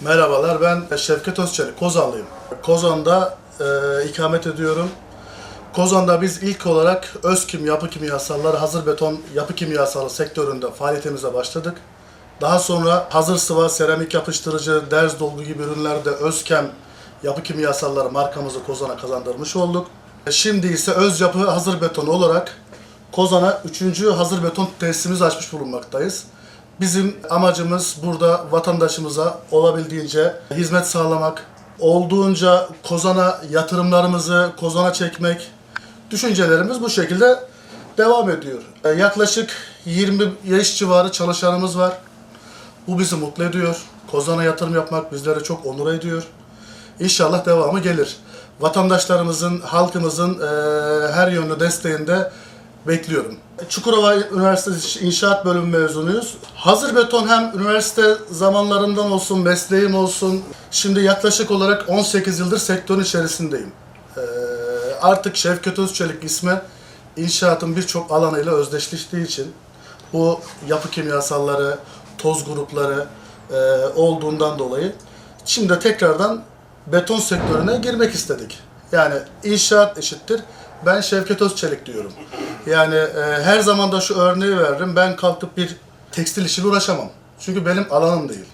Merhabalar, ben Şevket Özçelik, Kozanlıyım. Kozan'da e, ikamet ediyorum. Kozan'da biz ilk olarak Özkim Yapı Kimyasalları, hazır beton yapı kimyasalı sektöründe faaliyetimize başladık. Daha sonra hazır sıva, seramik yapıştırıcı, derz dolgu gibi ürünlerde Özkem Yapı Kimyasalları markamızı Kozan'a kazandırmış olduk. Şimdi ise Öz Yapı Hazır Beton olarak Kozan'a 3. hazır beton tesisimizi açmış bulunmaktayız. Bizim amacımız burada vatandaşımıza olabildiğince hizmet sağlamak, olduğunca Kozan'a yatırımlarımızı Kozan'a çekmek, düşüncelerimiz bu şekilde devam ediyor. E, Yaklaşık 20 yaş civarı çalışanımız var. Bu bizi mutlu ediyor. Kozan'a yatırım yapmak bizlere çok onur ediyor. İnşallah devamı gelir. Vatandaşlarımızın, halkımızın e, her yönlü desteğinde bekliyorum. Çukurova Üniversitesi İnşaat Bölümü mezunuyuz. Hazır beton hem üniversite zamanlarından olsun, mesleğim olsun. Şimdi yaklaşık olarak 18 yıldır sektörün içerisindeyim. E, artık Şevket Özçelik ismi inşaatın birçok alanıyla özdeşleştiği için bu yapı kimyasalları, toz grupları e, olduğundan dolayı şimdi tekrardan beton sektörüne girmek istedik. Yani inşaat eşittir. Ben Şevket Özçelik diyorum. Yani e, her zaman da şu örneği veririm. Ben kalkıp bir tekstil işiyle uğraşamam. Çünkü benim alanım değil.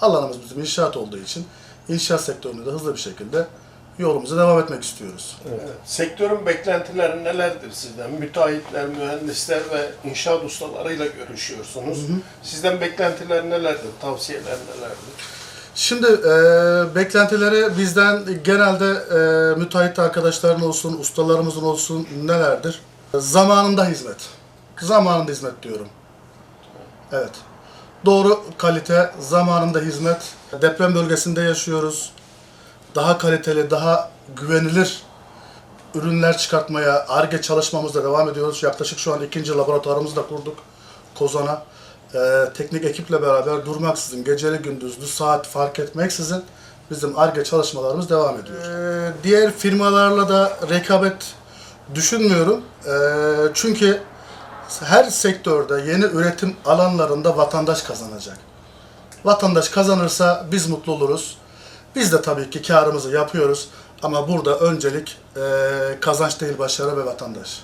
Alanımız bizim inşaat olduğu için inşaat sektöründe de hızlı bir şekilde yolumuza devam etmek istiyoruz. Sektörün beklentileri nelerdir sizden? Müteahhitler, mühendisler ve inşaat ustalarıyla görüşüyorsunuz. Sizden beklentiler nelerdir? Tavsiyeler nelerdir? Şimdi e, beklentileri bizden genelde e, müteahhit arkadaşların olsun, ustalarımızın olsun nelerdir? Zamanında hizmet. Zamanında hizmet diyorum. Evet. Doğru kalite, zamanında hizmet. Deprem bölgesinde yaşıyoruz. Daha kaliteli, daha güvenilir ürünler çıkartmaya, ARGE çalışmamızda devam ediyoruz. Yaklaşık şu an ikinci laboratuvarımızı da kurduk Kozan'a. Ee, teknik ekiple beraber durmaksızın, geceli gündüzlü, saat fark etmeksizin bizim ARGE çalışmalarımız devam ediyor. Ee, diğer firmalarla da rekabet düşünmüyorum. Ee, çünkü her sektörde yeni üretim alanlarında vatandaş kazanacak. Vatandaş kazanırsa biz mutlu oluruz. Biz de tabii ki karımızı yapıyoruz. Ama burada öncelik eee, kazanç değil başarı ve vatandaş.